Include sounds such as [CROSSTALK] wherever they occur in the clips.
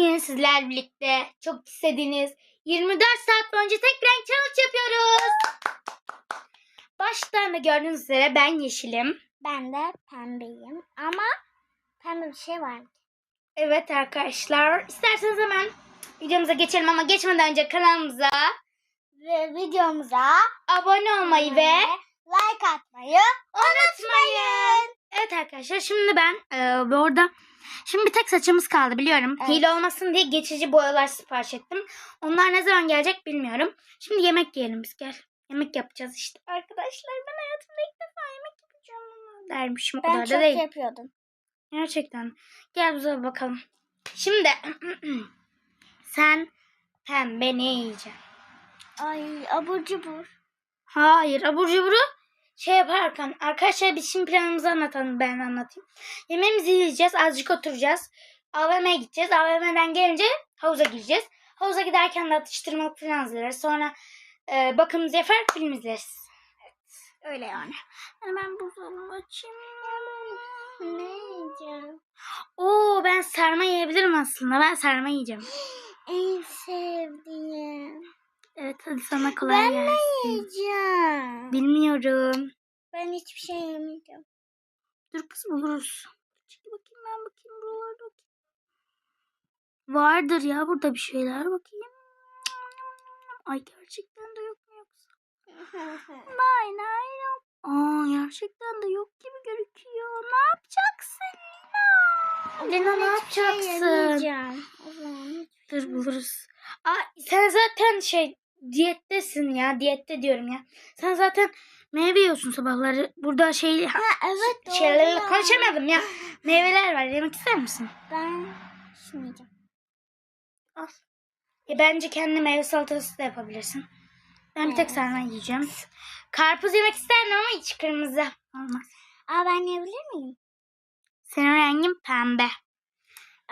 Bugün sizlerle birlikte çok istediğiniz 24 saat boyunca tek renk challenge yapıyoruz. Baştan da gördüğünüz üzere ben yeşilim. Ben de pembeyim ama pembe bir şey var. Evet arkadaşlar isterseniz hemen videomuza geçelim ama geçmeden önce kanalımıza Ve videomuza abone olmayı ve like atmayı unutmayın. Evet arkadaşlar şimdi ben e, bu arada şimdi bir tek saçımız kaldı biliyorum. Evet. Hile olmasın diye geçici boyalar sipariş ettim. Onlar ne zaman gelecek bilmiyorum. Şimdi yemek yiyelim biz gel. Yemek yapacağız işte. Arkadaşlar ben hayatımda ilk defa yemek yapacağım. Dermişim o ben kadar çok da değil. yapıyordum. Gerçekten. Gel bize bakalım. Şimdi [CLEARS THROAT] sen pembe ne yiyeceksin? Ay abur cubur. Hayır abur cuburu şey yaparken arkadaşlar biz şimdi planımızı anlatalım ben anlatayım. Yemeğimizi yiyeceğiz azıcık oturacağız. AVM'ye gideceğiz. AVM'den gelince havuza gireceğiz. Havuza giderken de atıştırmalık falan izleriz. Sonra e, bakımımızı yapar film izleriz. Evet, öyle yani. Yani ben buzdolabımı açayım. Ne yiyeceğim? Oo ben sarma yiyebilirim aslında. Ben sarma yiyeceğim. [GASPS] En sevdiğim. Evet hadi sana kolay Ben ne gelsin. yiyeceğim? Bilmiyorum. Ben hiçbir şey yemeyeceğim. Dur kız buluruz. Çekil bakayım ben bakayım buralarda bakayım. Vardır ya burada bir şeyler bakayım. Ay gerçekten de yok mu yoksa? [LAUGHS] Nay nay yok. Aa gerçekten de yok gibi gözüküyor. Ne yapacaksın Lina? Lina ne şey yapacaksın? hiç- Dur buluruz. Aa, sen zaten şey diyettesin ya. Diyette diyorum ya. Sen zaten meyve yiyorsun sabahları. Burada şey Ha evet doğru şeylerle ya. konuşamadım ya. Meyveler var. Yemek ister misin? Ben şunu yiyeceğim. Al. E, bence kendi meyve salatası da yapabilirsin. Ben bir tek Evet. sarma yiyeceğim. Karpuz yemek isterdim ama hiç kırmızı olmaz. Aa ben yiyebilir miyim? Senin rengin pembe.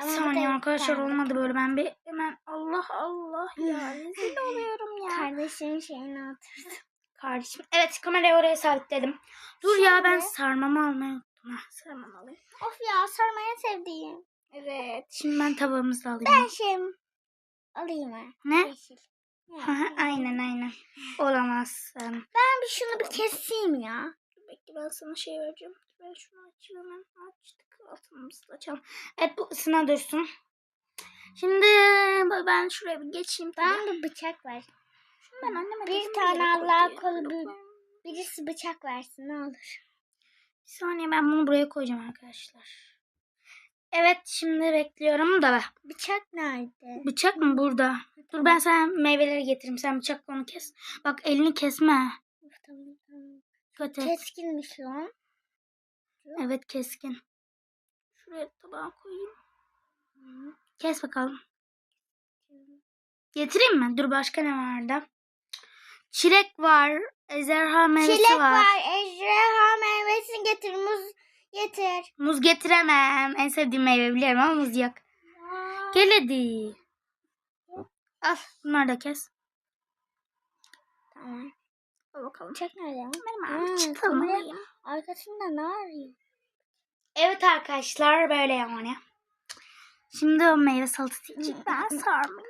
Ama saniye da arkadaşlar olmadı böyle ben bir hemen Allah Allah ya rezil [LAUGHS] oluyorum ya. Kardeşimin şeyini atırdım. Kardeşim. Evet kamerayı oraya sabitledim. Dur ya ben Şimdi- sarmamı almayı unuttum. Ha, sarmamı alayım. Of ya sarmayı sevdiğim. Evet. Şimdi ben tabağımızı alayım. Ben şey alayım ha. Ne? Yeşil. [LAUGHS] Aynen aynen. Olamazsın. Ben bir şunu bir keseyim ya. Bekle ben sana şey vereceğim. Ben şunu hemen. Açtık. Altımızı açalım. Evet bu ısına dursun. Şimdi ben şuraya bir geçeyim. Ben bir bıçak ver. Şunu ben anneme Bir tane koy kolu bir- Birisi bıçak versin ne olur. Bir saniye ben bunu buraya koyacağım arkadaşlar. Evet şimdi bekliyorum da. Bıçak nerede? Bıçak mı burada? Dur ben sana meyveleri getireyim. Sen bıçakla onu kes. Bak elini kesme. Tamam, tamam. Keskinmiş lan. Evet keskin. Şuraya tabağa koyayım. Kes bakalım. Getireyim mi? Dur başka ne vardı? Çilek var. Ejderha meyvesi Çilek var. var. Ejderha meyvesini getir. Muz getir. Muz getiremem. En sevdiğim meyve biliyorum ama muz yok. Gel hadi. Al bunları da kes. Tamam. Al bakalım. Bıçak nerede? Benim abi alayım. Arkasında ne arıyor? Evet arkadaşlar böyle yani. Şimdi o meyve salatası için ben sarmayacağım.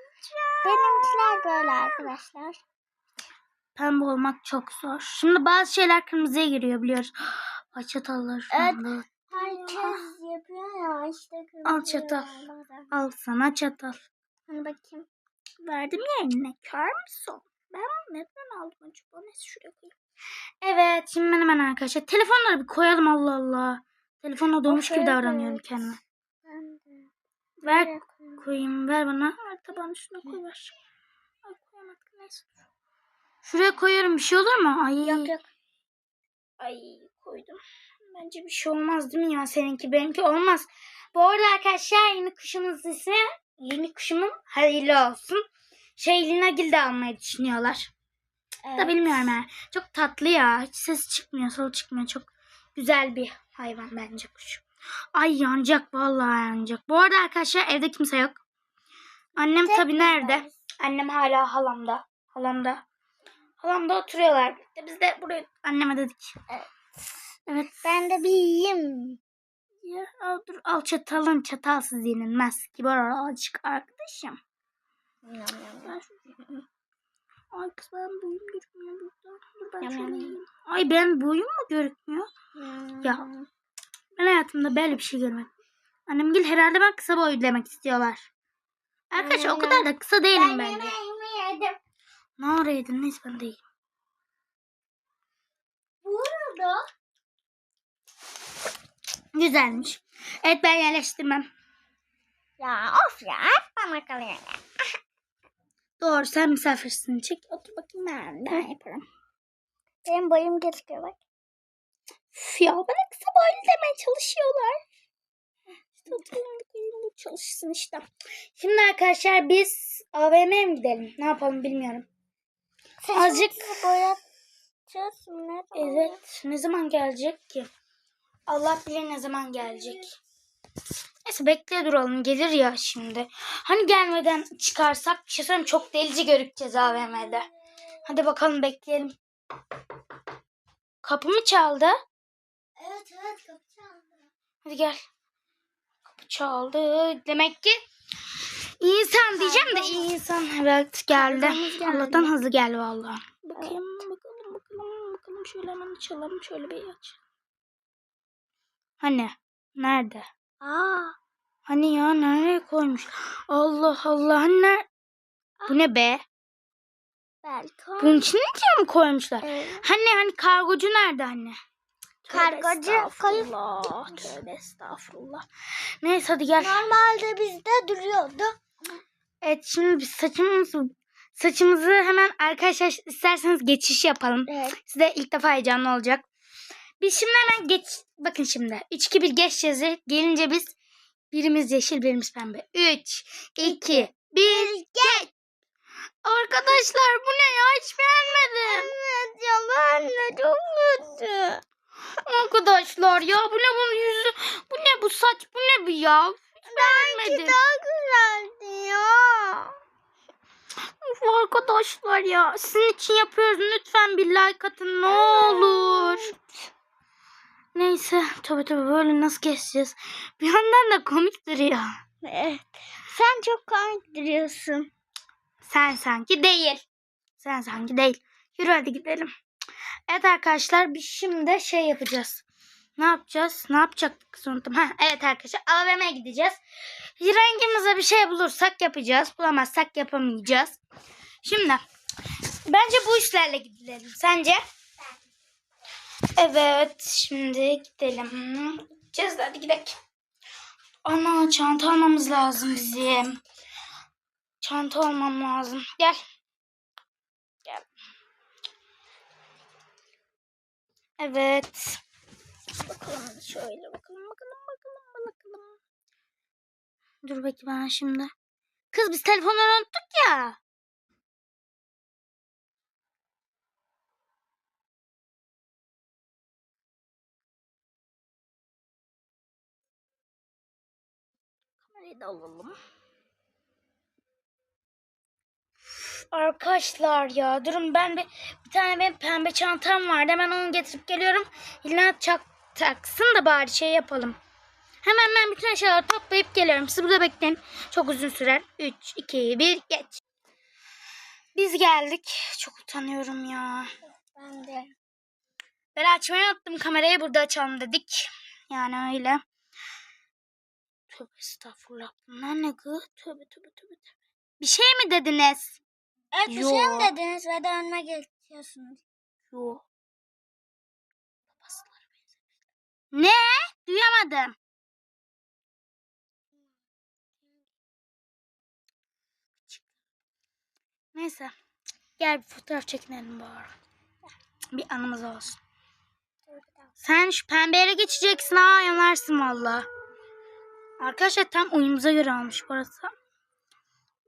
Benimkiler böyle arkadaşlar. Pembe olmak çok zor. Şimdi bazı şeyler kırmızıya giriyor biliyoruz. Ay çatallar şu Evet. anda. Herkes yapıyor ya işte. Al çatal. Al sana çatal. Hani bakayım. Verdim ya eline. Kör müsün? Ben neden aldım acaba? Neyse şuraya koyayım. Evet şimdi ben hemen arkadaşlar. Telefonları bir koyalım Allah Allah. Telefonla dolmuş gibi davranıyorum kendime. Ben de. Ver Nereye koyayım? ver bana. Tabağın üstüne koy ver. Şuraya koyuyorum bir şey olur mu? Ay. Yok yok. Ay koydum. Bence bir şey olmaz değil mi ya seninki benimki olmaz. Bu arada arkadaşlar yeni kuşumuzun ismi yeni kuşumun hayırlı olsun. Şey Linagil de almayı düşünüyorlar. Evet. Da bilmiyorum ha. Çok tatlı ya. Hiç ses çıkmıyor, sol çıkmıyor. Çok güzel bir hayvan bence kuş. Ay yanacak vallahi yanacak. Bu arada arkadaşlar evde kimse yok. Annem Tek tabii nerede? varız. Annem hala halamda. Halamda. Halamda oturuyorlar. Biz de buraya anneme dedik. Evet. Evet. Ben de bir yiyeyim. Ya. Al, dur, al çatalın çatalsız yenilmez. Kibar ol azıcık arkadaşım. Yam, yam, yam. Ay kız ben boyum gözükmüyor burada. Dur ben şöyle yiyeyim. Ay ben boyum mu görükmüyor? Yam, Ya. Ben hayatımda böyle bir şey görmedim. Annem gel herhalde ben kısa boylu demek istiyorlar. Arkadaşlar o Aynen. kadar da kısa değilim Ben bence. Ne araydın neyse ben değilim. Bu arada Güzelmiş. Evet ben yerleştirmem. ya of ya bana kalıyor. Doğru sen misafirsin. Çek otur bakayım ben. Ben yaparım. Benim boyum gözüküyor bak. Üf ya bana kısa boylu demeye çalışıyorlar. İşte oturalım bu çalışsın işte. Şimdi arkadaşlar biz AVM'ye mi gidelim? Ne yapalım bilmiyorum. Azıcık- Saçımızı boyatacağız mı? Ne? Evet. Ne zaman gelecek ki? Allah bilir ne zaman gelecek. Neyse bekle duralım. Gelir ya şimdi. Hani gelmeden çıkarsak bir şey söyleyeyim çok delici görükeceğiz AVM'de. Hadi bakalım bekleyelim. Kapı mı çaldı? Evet evet kapı çaldı. Hadi gel. Kapı çaldı. Demek ki iyi insan diyeceğim de iyi insan. Evet geldi. Allah'tan hızlı geldi vallahi. Bakayım bakalım bakalım bakalım şöyle hemen açalım. Şöyle bir aç. Hani? Nerede? Aa. Hani ya nereye koymuş? Allah Allah. Hani ner- Bu ne be? Belki. Bunun içine mi koymuşlar? Evet. Hani hani kargocu nerede anne? Kargocu estağfurullah. Tövbe estağfurullah. Neyse hadi gel. Normalde bizde duruyordu. Evet şimdi biz saçımızı saçımızı hemen arkadaşlar isterseniz geçiş yapalım. Evet. Size ilk defa heyecanlı olacak. Biz şimdi hemen geç bakın şimdi. 3 2 1 geçeceğiz. Gelince biz birimiz yeşil birimiz pembe. 3 2 1 geç. Arkadaşlar bu ne ya hiç beğenmedim. Evet ya ben de çok kötü. Arkadaşlar ya bu ne bunun yüzü bu ne bu saç bu ne bu ya. Hiç beğenmedim. Daha güzeldi ya. Of arkadaşlar ya sizin için yapıyoruz lütfen bir like atın ne olur. Neyse tabii tabii böyle nasıl geçeceğiz. Bir yandan da komik duruyor. Evet. Sen çok komik duruyorsun. Sen sanki değil. Sen sanki değil. Yürü hadi gidelim. Evet arkadaşlar biz şimdi şey yapacağız. Ne yapacağız? Ne yapacaktık unuttum. Ha, evet arkadaşlar AVM'ye gideceğiz. Rengimize bir şey bulursak yapacağız. Bulamazsak yapamayacağız. Şimdi bence bu işlerle gidelim. Sence? Evet şimdi gidelim. Gideceğiz de hadi gidelim. Ana çanta almamız lazım bizim. Çanta almam lazım. Gel. Gel. Evet. Bakalım şöyle bakalım bakalım bakalım bakalım. Dur bakayım ben şimdi. Kız biz telefonları unuttuk ya. Da alalım. Arkadaşlar ya durun ben bir, bir tane benim pembe çantam vardı. Hemen onu getirip geliyorum. İlla çak, taksın da bari şey yapalım. Hemen ben bütün eşyaları toplayıp geliyorum. Siz burada bekleyin. Çok uzun sürer. 3, 2, 1 geç. Biz geldik. Çok utanıyorum ya. Ben de. Ben açmayı unuttum. Kamerayı burada açalım dedik. Yani öyle. Tövbe estağfurullah. Bunlar ne kız? Tövbe tövbe tövbe. tövbe. Bir şey mi dediniz? Evet bir Yo. şey mi dediniz ve de önüme geçiyorsunuz. Yo. Babasılara. Ne? Duyamadım. Neyse. Gel bir fotoğraf çekinelim bari. Bir anımız olsun. Sen şu pembe yere geçeceksin ha yanarsın valla. Arkadaşlar tam oyunumuza göre almış burası.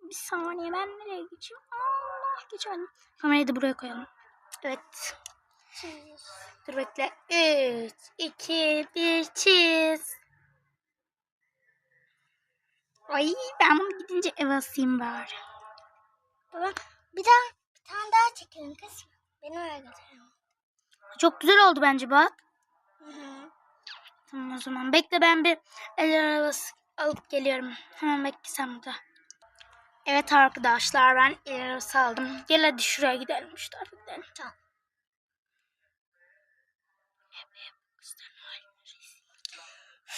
Bir saniye ben nereye geçeyim? Allah geçelim. Kamerayı da buraya koyalım. Evet. Dur bekle. 3, 2, 1 çiz. Ay ben bunu gidince eve asayım bari. Baba bir daha bir tane daha çekelim kız. Beni oraya götürelim. Çok güzel oldu bence bak. Hı hı. Tamam o zaman. Bekle ben bir el arabası alıp geliyorum. Hemen bekle sen burada. Evet arkadaşlar ben el arabası aldım. Gel hadi şuraya gidelim şu tarafa gidelim. Tamam.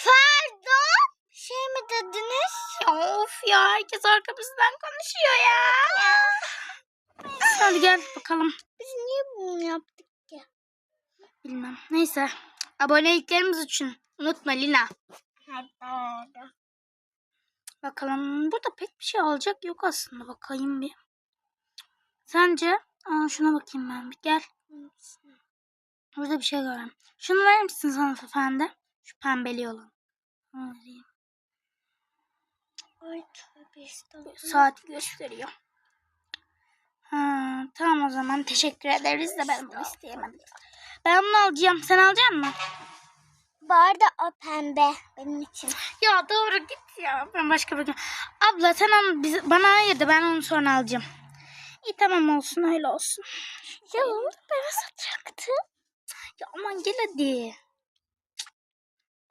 Pardon. Şey mi dediniz? Ya of ya herkes arkamızdan konuşuyor ya. Neyse, hadi gel bakalım. Biz niye bunu yaptık ki? Bilmem. Neyse. Aboneliklerimiz için unutma Lina. Bakalım burada pek bir şey alacak yok aslında. Bakayım bir. Sence? Aa, şuna bakayım ben bir gel. Burada bir şey görüyorum. Şunu verir misiniz hanımefendi? Şu pembeli olan. Vereyim. Ay tövbe. Saat gösteriyor. Ha, tamam o zaman teşekkür ederiz de ben bunu isteyemedim. Ben bunu alacağım. Sen alacak mısın? Bu arada o pembe benim için. Ya doğru git ya. Ben başka bir Abla sen onu bize, bana ayırdı. Ben onu sonra alacağım. İyi tamam olsun öyle olsun. Ya onu da ben satacaktım. Ya aman gel hadi.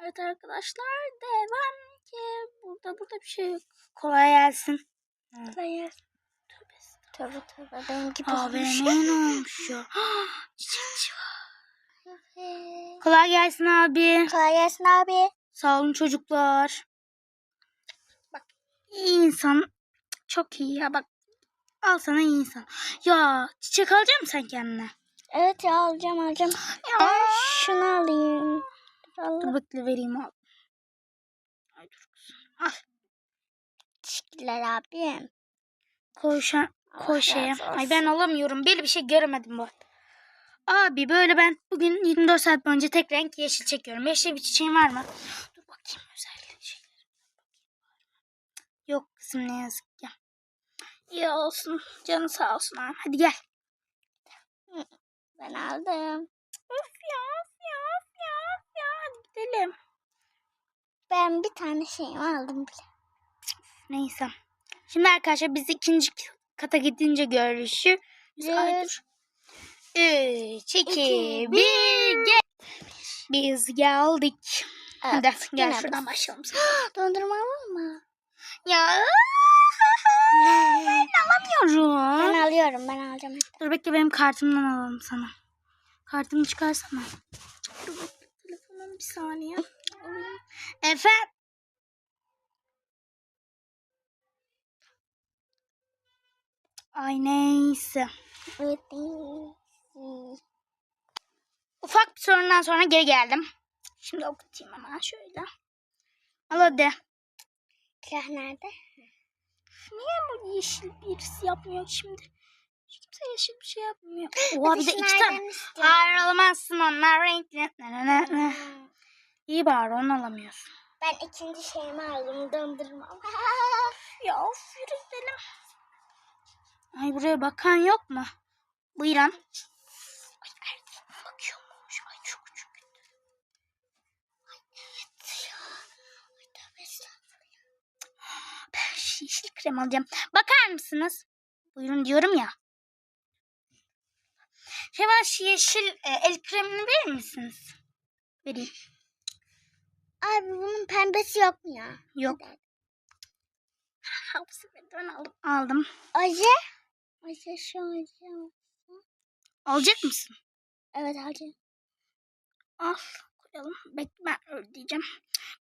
Evet arkadaşlar devam ki. Burada burada bir şey yok. Kolay gelsin. Hayır. Tövbe estağfurullah. Tövbe tövbe benim gibi Abi olmuş. ne olmuş ya? [GASPS] Çiçekçi var. Kolay gelsin abi. Kolay gelsin abi. Sağ olun çocuklar. Bak iyi insan. Çok iyi ya bak. Al sana iyi insan. Ya çiçek alacak mısın sen kendine? Evet ya alacağım alacağım. Ya. Ben şunu alayım. Allah bekle vereyim al. Ay dur kızım. Al. teşekkürler abim. Koşa, olsun. Ay ben alamıyorum. Böyle bir şey göremedim bu arada. Abi böyle ben bugün 24 saat boyunca tek renk yeşil çekiyorum. Yeşil bir çiçeğin var mı? Dur bakayım özel şeyler. Yok kızım ne yazık ki. İyi olsun. Canı sağ olsun abi. Hadi gel. Ben aldım. Of ya of ya of ya of ya. Hadi gidelim. Ben bir tane şeyimi aldım bile. Neyse. Şimdi arkadaşlar biz ikinci kata gidince görüşürüz. Ay dur. Üç, iki, İki, bir, gel. Biz geldik. Hadi Evet, gel yine şuradan başlayalım. [GASPS] Dondurma var mı? Ya [LAUGHS] ben alamıyorum. Ben alıyorum ben alacağım. Dur bekle benim kartımdan alalım sana. Kartımı çıkarsana. Dur bekle telefonum bir saniye. [LAUGHS] Efendim. Ay neyse. Evet. Ufak bir sorundan sonra geri geldim. Şimdi okutayım hemen şöyle. Al hadi. Silah nerede? Niye bu yeşil birisi yapmıyor şimdi? Hiç kimse yeşil bir şey yapmıyor. Oha bir de iki tane. Hayır alamazsın onlar renkli. Ne. İyi bari onu alamıyorsun. Ben ikinci şeyimi aldım dondurma. [LAUGHS] Ya of yürü gidelim. Ay buraya bakan yok mu? Buyurun. Yeşil krem alacağım. Bakar mısınız? Buyurun diyorum ya. Hemen şu yeşil e, el kremini verir misiniz? Vereyim. Abi bunun pembesi yok mu ya? Yok. [LAUGHS] Ben aldım. Oje? Oje şu oje. Alacak mısın? Evet oje. Al koyalım. Bekle ben ödeyeceğim.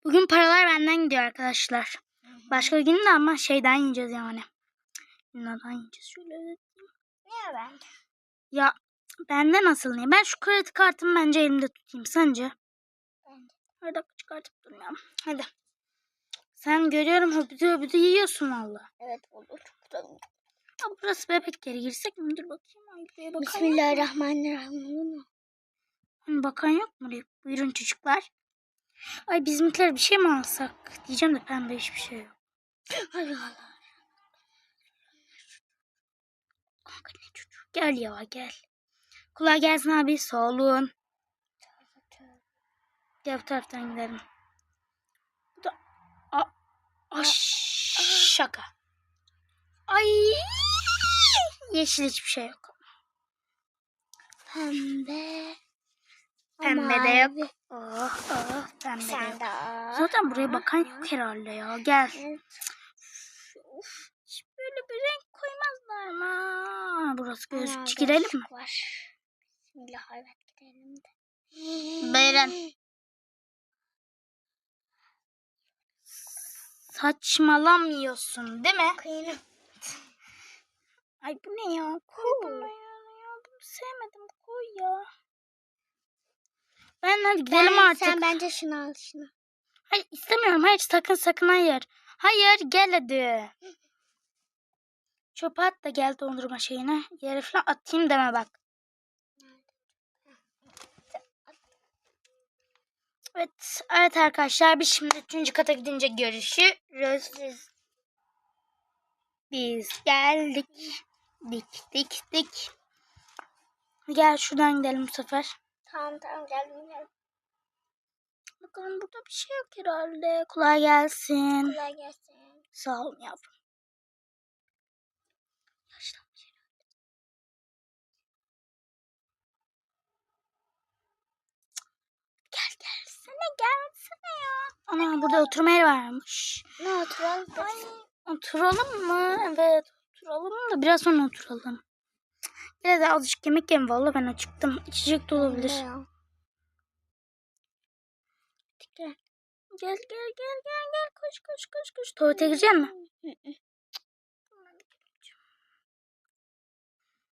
Bugün paralar benden gidiyor arkadaşlar. Başka gün de ama şeyden yiyeceğiz yani. Bunlardan yiyeceğiz. Şöyle. Niye ben? Ya bende nasıl niye? Ben şu kredi kartımı bence elimde tutayım. Sence? Bence. Her dakika çıkartıp durmuyorum. Hadi. Sen görüyorum höbüdü höbüdü yiyorsun valla. Evet olur. Ya burası bebek yeri girsek mi? Dur bakayım. Ay, buraya bakan yok mu? Bismillahirrahmanirrahim. Hani bakan yok mu? Buyurun çocuklar. Ay bizimkiler bir şey mi alsak? Diyeceğim de pembe hiçbir şey yok. Allah Allah. Kanka ne çocuğu? Gel ya gel. Kolay gelsin abi. Sağ olun. Gel bu taraftan gidelim. Bu da... A... A... Şaka. Ay. Yeşil hiçbir şey yok. Pembe. Pembe de yok. Mavi. Oh oh pembe de Sen yok. de. Zaten buraya bakan yok herhalde ya. Gel. Evet. Of, hiç böyle bir renk koymazlar mı? Burası Ana, gözlükçü girelim mi? Var. Bismillah evet gidelim de. Buyurun. Saçmalamıyorsun değil mi? Kıyını. Ay bu ne ya? Koy bunu ya. Bunu sevmedim. Koy ya. Ben hadi gidelim Ben- artık. Sen bence şunu al şunu. Hayır istemiyorum. Hayır sakın sakın hayır. Hayır gel hadi. Çöpe at da gel dondurma şeyine. Yere falan atayım deme bak. Evet, evet arkadaşlar biz şimdi üçüncü kata gidince görüşürüz. Biz geldik. Dik dik dik. Gel şuradan gidelim bu sefer. Tamam tamam geldim geldim. Bakalım burada bir şey yok herhalde. Kolay gelsin. Kolay gelsin. Sağ olun yavrum. Yaşlanmış herhalde. Gel gelsene gelsene ya. Ana burada oturma yeri varmış. Ne oturalım. Ay, oturalım mı? Evet oturalım da biraz sonra oturalım. Gel de azıcık yemek yem. Valla ben acıktım. İçecek de olabilir. Gel. Gel gel gel gel. Koş koş koş koş. Tuvalete girecek hı.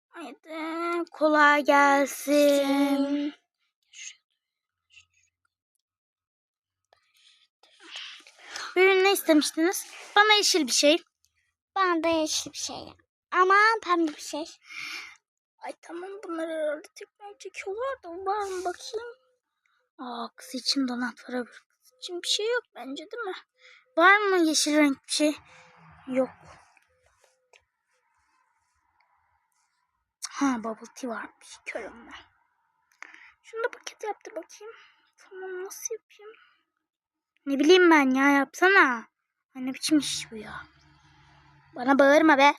Haydi kolay gelsin. Bugün ne istemiştiniz? Bana yeşil bir şey. Bana da yeşil bir şey. Ama pembe bir şey. Ay tamam bunlar herhalde tekrar çekiyorlar da var mı bakayım. Aa kız için donat var öbür kız için bir şey yok bence değil mi? Var mı yeşil renk bir şey? Yok. Ha bubble tea varmış. Körüm ben. Şunu da paket yaptır bakayım. Tamam nasıl yapayım? Ne bileyim ben ya yapsana. Ay, ne biçim iş bu ya? Bana bağırma be.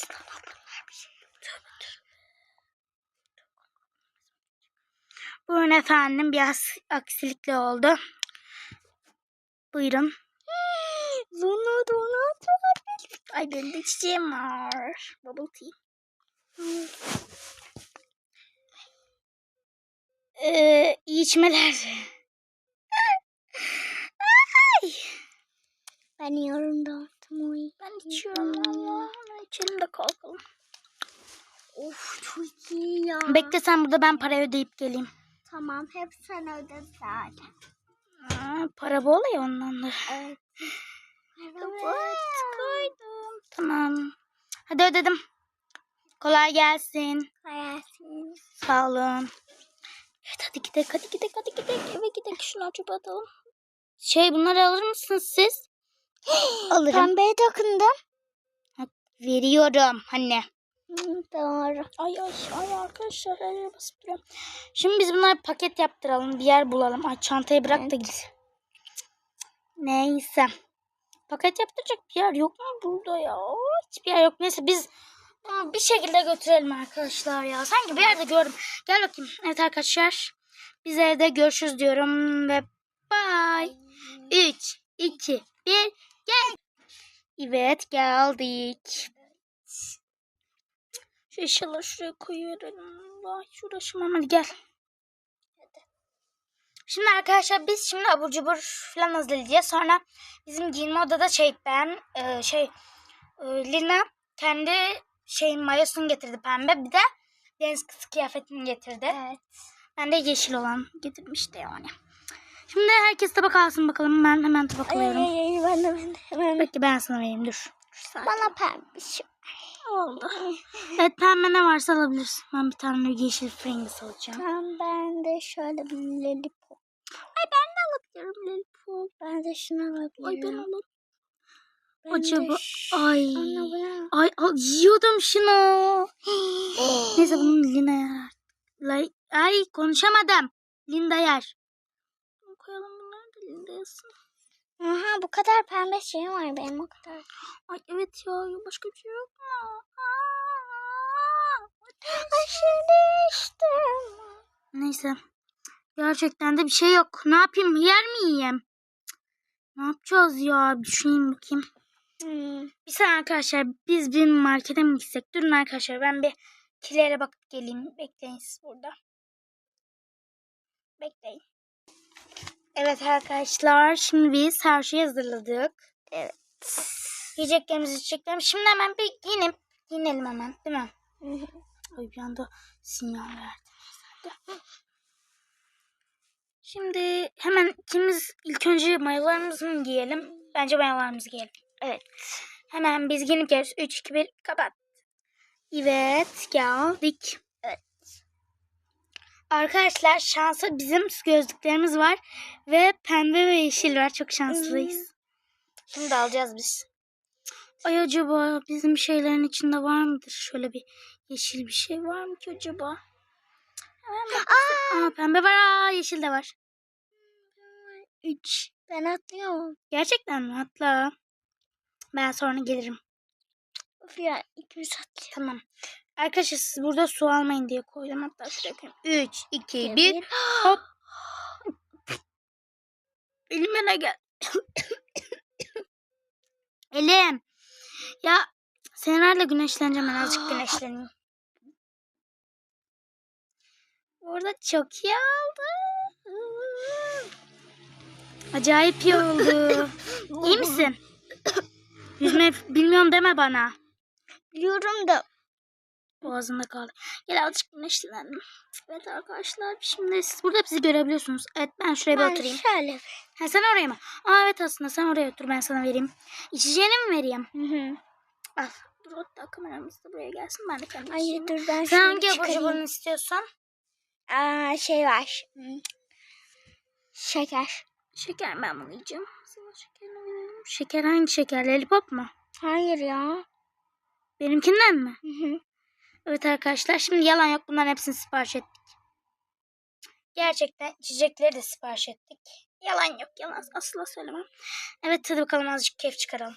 Aslında bunlar bir şey. Tövbe tövbe. Buyurun efendim biraz aksilikle oldu. Buyurun. Zona donat. Ay benim de çiçeğim var. Bubble tea. Ee, iyi içmeler. Ay. Ben yiyorum ortamı. Ben içiyorum valla. İçelim de kalkalım. Of çok iyi ya. Bekle sen burada ben parayı ödeyip geleyim. Tamam hep sen öde zaten. Aa, para bol ya ondandır. Evet. Evet koydum. Tamam. Hadi ödedim. Kolay gelsin. Hayatım. Sağ olun. Evet hadi gidelim hadi gidelim hadi gidelim eve gidelim şunu çöpe atalım. Şey bunları alır mısınız siz? Alırım. Pembeye dokundum. Veriyorum anne. Doğru. Ay ay ay arkadaşlar her yere basıp duruyorum. Şimdi biz bunları paket yaptıralım bir yer bulalım. Ay çantayı bırak da git. Neyse. Paket yaptıracak bir yer yok mu burada ya? Hiçbir yer yok. Neyse biz bir şekilde götürelim arkadaşlar ya. Sanki bir yerde gördüm. Gel bakayım. Evet arkadaşlar. Biz evde görüşürüz diyorum ve bye. 3, 2, 1 gel. Evet geldik. Şu eşyaları şuraya koyuyorum. Hiç uğraşamam. Hadi gel. Şimdi arkadaşlar biz şimdi abur cubur falan hazırlayacağız. Sonra bizim giyinme odada şey ben e, şey e, Lina kendi şeyin mayosunu getirdi pembe. Bir de deniz kızı kıyafetini getirdi. Evet. Ben de yeşil olan getirmişti yani. Şimdi herkes tabak alsın bakalım. Ben hemen tabak Ay, alıyorum. ay, ay, ben de ben de hemen. Peki ben sana vereyim dur. Bana pembe şey. Oldu. Evet pembe ne varsa alabilirsin. Ben bir tane yeşil Pringles alacağım. Tamam ben de şöyle bir lollipop. Ay ben de alabilirim lollipop. Ben de şunu alabilirim. Ay ben alayım. Ben Acaba ay. Ay al, yiyordum şunu. [GASPS] Neyse [GASPS] bunun Lina yer. Ay konuşamadım. Linda yer. Yesin. Aha bu kadar pembe şey var benim o kadar. Ay evet ya başka bir şey yok mu? Aşırı işte. Neyse. Gerçekten de bir şey yok. Ne yapayım? Yer mi yiyeyim? Ne yapacağız ya? Bir düşüneyim bakayım. Hmm. Bir saniye arkadaşlar biz bir markete mi gitsek? Durun arkadaşlar ben bir kilere bakıp geleyim. Bekleyin siz burada. Bekleyin. Evet arkadaşlar şimdi biz her şeyi hazırladık. Evet. Yiyeceklerimizi içeceklerimizi. Şimdi hemen bir giyinip giyinelim hemen değil mi? [LAUGHS] Ay bir anda sinyal verdi. Neyse, Şimdi hemen ikimiz ilk önce mayolarımızı mı giyelim? Bence mayolarımızı giyelim. Evet. Hemen biz giyinip geliyoruz. 3, 2, 1 kapat. Evet geldik. Arkadaşlar şansa bizim gözlüklerimiz var. Ve pembe ve yeşil var. Çok şanslıyız. Şimdi alacağız biz. Ay acaba bizim şeylerin içinde var mıdır? Şöyle bir yeşil bir şey var mı ki acaba? Bakalım. Aa, pembe var. Aa, yeşil de var. 3. Ben atlıyorum. Gerçekten mi? Atla. Ben sonra gelirim. Of ya ikimiz atlıyor. Tamam. Arkadaşlar siz burada su almayın diye koydum. Hatta şuraya koyayım. 3, 2, 1. Bir. Hop. Elime ne gel? [COUGHS] Elim. Ya senelerle güneşleneceğim ben azıcık [GASPS] güneşleneyim. Orada çok iyi oldu. Acayip iyi oldu. [COUGHS] İyi misin? Yüzme bilmiyorum deme bana. Biliyorum da. Boğazımda kaldı. Gel azıcık güneşlenelim. Evet arkadaşlar şimdi siz burada bizi görebiliyorsunuz. Evet ben şuraya bir Ben oturayım. şöyle. Ha, sen oraya mı? Aa evet aslında sen oraya otur ben sana vereyim. İçeceğini mi vereyim? Hı hı. Al. Dur hatta kameramız da buraya gelsin. Ben de kendi Ay içeyim. dur ben Sen hangi abur cuburunu istiyorsan? Aa şey var. Şeker. Şeker ben bunu yiyeceğim. Sana şekerini verelim. Şeker hangi şeker? Lollipop mu? Hayır ya. Benimkinden mi? Hı hı. Evet arkadaşlar şimdi yalan yok bunların hepsini sipariş ettik. Gerçekten içecekleri de sipariş ettik. Yalan yok yalan asla söylemem. Evet hadi bakalım azıcık keyif çıkaralım.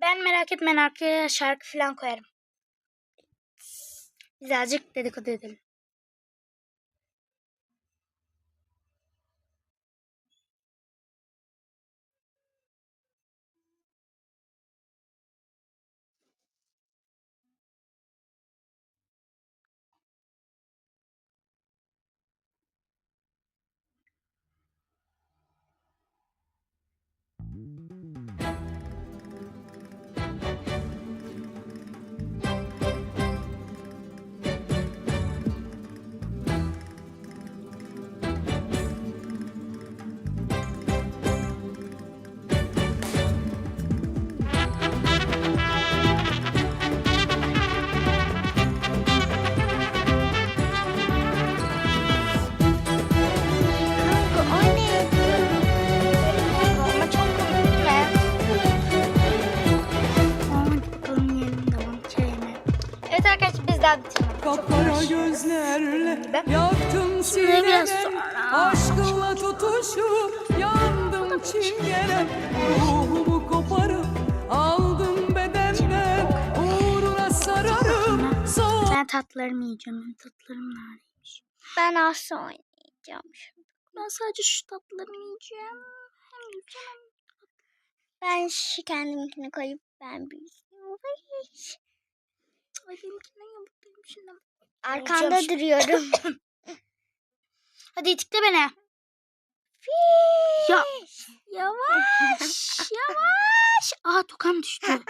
Ben merak etmeyin arkaya şarkı falan koyarım. Biz azıcık dedikodu edelim. Tutuşup yandım çingene Ruhumu koparıp aldım bedenden Uğruna sararım son Ben tatlarımı yiyeceğim. Tatlarım neredeymiş? Ben asla oynayacağım. şimdi. Ben sadece şu tatlarımı yiyeceğim. Hem yiyeceğim. Ben şu kendimkini koyup ben bir Ay benimkinden yamukluyum şimdi. Arkanda duruyorum. [LAUGHS] Hadi itikle beni. Ya. Yavaş. [LAUGHS] yavaş. Aa tokam düştü.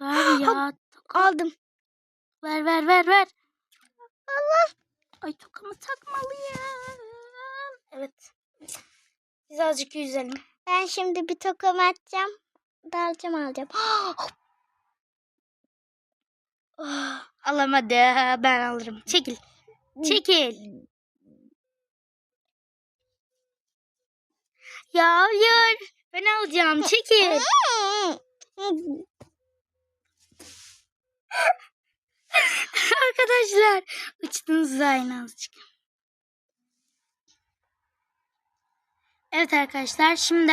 Ver ya. Tokam. Aldım. Ver ver ver ver. Allah. Ay tokamı takmalıyım. Evet. Biz azıcık yüzelim. Ben şimdi bir tokamı atacağım. Dalacağım alacağım. [GASPS] Oh, alamadı. Ben alırım. Çekil. Çekil. Ya hayır. Ben alacağım. Çekil. Arkadaşlar. Uçtunuz aynı azıcık. Evet arkadaşlar. Şimdi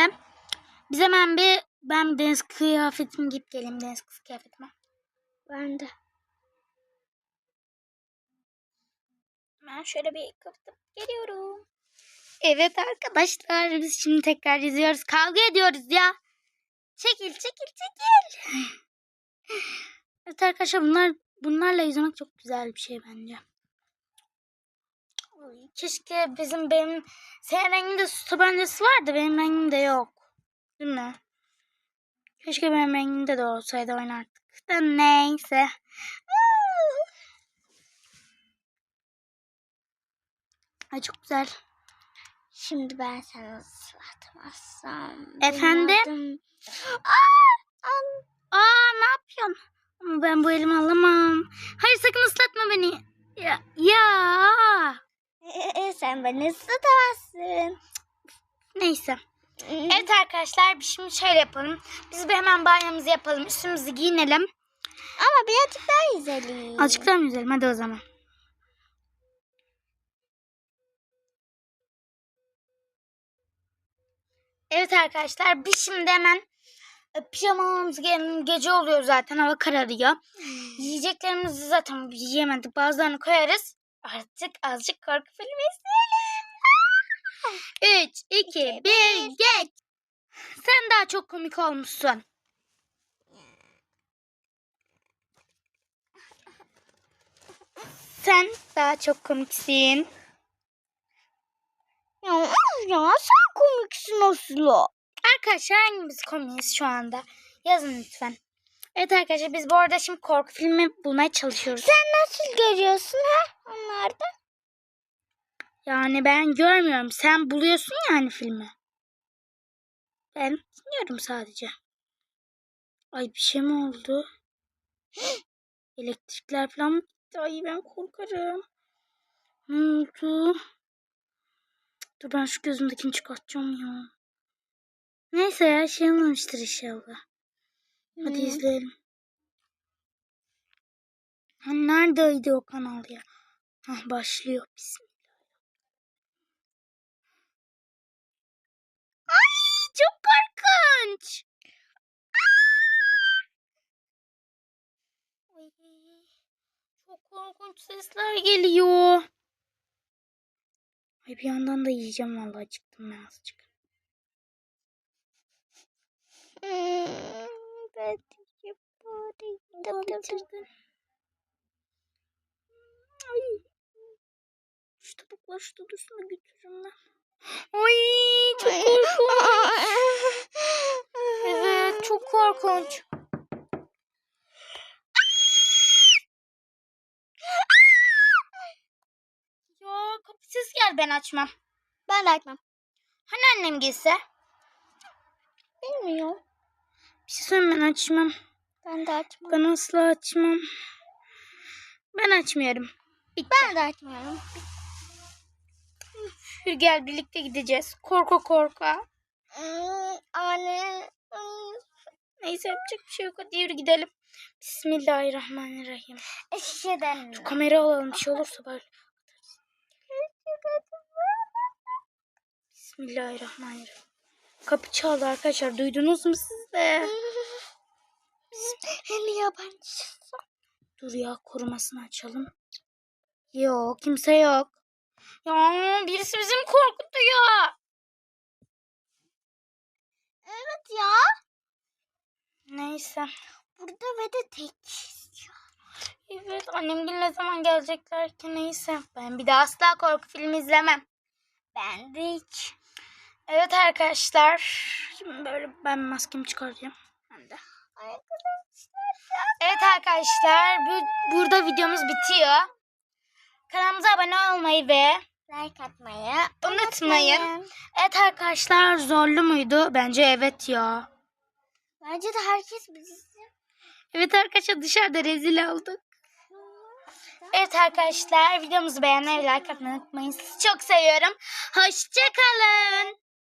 biz hemen bir ben deniz kıyafetimi giyip geleyim. Deniz kız ben de. Ben şöyle bir kapatıp geliyorum. Evet arkadaşlar biz şimdi tekrar izliyoruz. Kavga ediyoruz ya. Çekil çekil çekil. Evet arkadaşlar bunlar bunlarla izlemek çok güzel bir şey bence. Keşke bizim benim senin renginde su tabancası vardı benim rengimde yok. Değil mi? Keşke benim rengimde de olsaydı oynardık. Da neyse. Ay çok güzel. Şimdi ben sana ıslatmazsam. Efendim? benim Aa ne yapıyorsun? Ama ben bu elimi alamam. Hayır sakın ıslatma beni. Ya. ya. adım- Sen beni ıslatamazsın. Neyse. Evet arkadaşlar şimdi şöyle yapalım. Biz bir hemen banyomuzu yapalım. Üstümüzü giyinelim. Ama birazcık daha güzelim. Azıcık daha mı yüzelim? Hadi o zaman. Evet arkadaşlar biz şimdi hemen e, pijamalarımız ge- gece oluyor zaten hava kararıyor. Yiyeceklerimizi zaten yiyemedik bazılarını koyarız. Artık azıcık korku filmi izleyelim. 3, 2, 1 geç. Sen daha çok komik olmuşsun. Sen daha çok komiksin. Ya, ya sen komiksin Aslı. Arkadaşlar hangimiz komiyiz şu anda? Yazın lütfen. Evet arkadaşlar biz bu arada şimdi korku filmi bulmaya çalışıyoruz. Sen nasıl görüyorsun ha onlarda? Yani ben görmüyorum. Sen buluyorsun yani filmi. Ben dinliyorum sadece. Ay bir şey mi oldu? [GASPS] Elektrikler falan? Ay ben korkarım. Ne oldu? Dur ben şu gözümdekini çıkartacağım ya. Neyse ya şey olmamıştır inşallah. Hadi Hmm. izleyelim. Ha, neredeydi o kanal ya? Hah, başlıyor. Bismillah. Ay çok korkunç. Ay, çok korkunç sesler geliyor. Ay bir yandan da yiyeceğim vallahi çıktım ben azıcık. Hmm, ben bitirdim. Ay. Şu tabaklar şu da götürürüm ben. Ay çok korkunç. [LAUGHS] Evet çok korkunç. Ya kapı gel ben açmam. Ben de açmam. Hani annem gelse? Bilmiyorum. Bir şey söyleyeyim ben açmam. Ben de açmam. Ben asla açmam. Ben açmıyorum. Ben de açmıyorum. Yürü gel birlikte gideceğiz. Korka korka. Hmm, anne. Neyse yapacak bir şey yok. Hadi yürü gidelim. Bismillahirrahmanirrahim. Şişeden. Şu kamera alalım bir şey olursa böyle. Bismillahirrahmanirrahim. Kapı çaldı arkadaşlar. Duydunuz mu siz de? Hem yabancı. Dur ya korumasını açalım. Yok kimse yok. Ya birisi bizi mi korkutuyor? Evet ya. Neyse. Burada ve de tek. Evet annem ne zaman gelecekler ki neyse. Ben bir daha asla korku filmi izlemem. Ben de hiç. Evet arkadaşlar. Şimdi böyle ben maskemi çıkaracağım. Ben de. Evet arkadaşlar bu, burada videomuz bitiyor. Kanalımıza abone olmayı ve Like atmayı unutmayın. Evet arkadaşlar zorlu muydu? Bence evet ya. Bence de herkes bizi Evet arkadaşlar dışarıda rezil olduk. Evet arkadaşlar videomuzu beğenmeyi like atmayı unutmayın. Sizi çok seviyorum. Hoşçakalın.